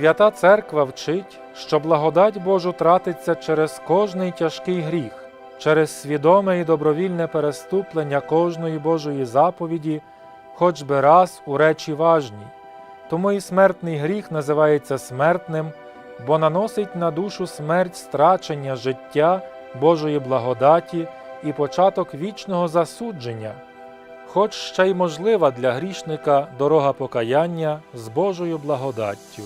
Свята Церква вчить, що благодать Божу тратиться через кожний тяжкий гріх, через свідоме і добровільне переступлення кожної Божої заповіді, хоч би раз у речі важній. Тому і смертний гріх називається смертним, бо наносить на душу смерть страчення життя Божої благодаті і початок вічного засудження, хоч ще й можлива для грішника дорога покаяння з Божою благодаттю.